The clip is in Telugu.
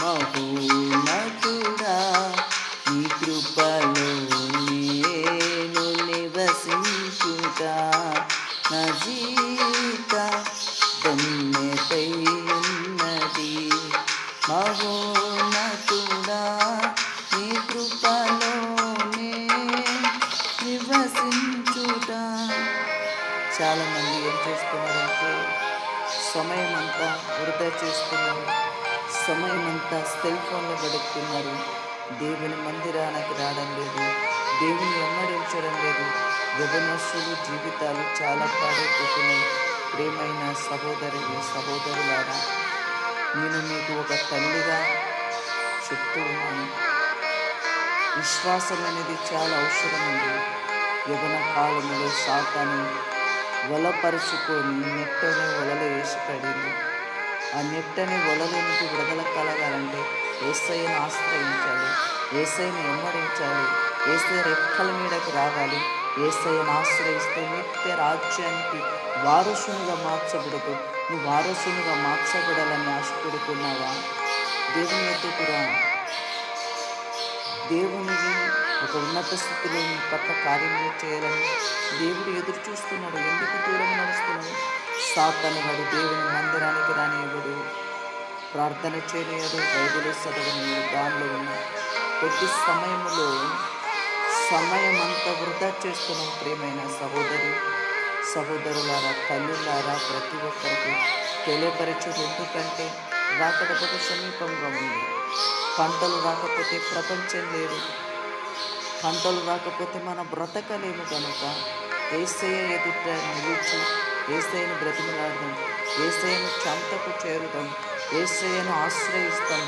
మహోన్నతుడా నీ కృపలో నేను నివసించుట నా జీవిత ధన్యతై ఉన్నది. మహోన్నతుడా నీ కృపలోనే నివసించుట చాలా మంది ఏం చేస్తున్నారంటే సమయం అంతా వృధా చేస్తున్నారు. సమయం సెల్ ఫోన్లో గడుపుతున్నారు. దేవుని మందిరానికి రావడం లేదు. దేవుని వెంబడించడం లేదు. యవనస్తులు జీవితాలు చాలా పాడైపోతున్నాయి. ప్రేమైన సహోదరి సహోదరులారా నేను మీకు ఒక తల్లిగా చెప్తూ ఉన్నాను. విశ్వాసం అనేది చాలా అవసరం ఉంది యవన కాలంలో సాతాను వలపరుచుకొని నెట్టని వలలో వేసుకొని ఆ నెట్టని వలలో నుంచి విడుదల కలగాలంటే ఏసైను ఆశ్రయించాలి ఏసైను వెంబడించాలి ఏసై రెక్కల మీదకి రావాలి ఏసైను ఆశ్రయిస్తే నిత్య రాజ్యానికి వారసునిగా మార్చబడదు నువ్వు వారసునిగా మార్చబడాలని ఆశపడుతున్నావా? దేవుని ఎత్తుకురా దేవునికి ఒక ఉన్నత స్థితిలో నీ పట్ల కార్యములు చేయాలని దేవుడు ఎదురు చూస్తున్నాడు ఎందుకు దూరం నడుస్తున్నాడు సాతాను దేవుని మందిరా ప్రార్థన చేయనియడు బైబిల్ చదవనియడు దానిలో ఉన్న కొద్ది సమయంలో సమయం అంతా వృధా చేస్తున్నాం ప్రియమైన సహోదరి సహోదరులారా తల్లులారా ప్రతి ఒక్కరికి తెలియపరచుడు. ఎందుకంటే రాకపోతే సమీపంగా ఉంది. పంటలు రాకపోతే ప్రపంచం లేదు. పంటలు రాకపోతే మన బ్రతకలేము కనుక ఏసయ్య ఎదుట నిలిచి ఏసయ్యను బ్రతిమలాడదాం ఏసయ్యను చంతకు చేరుదాం ఏసయ్యను ఆశ్రయిస్తాం.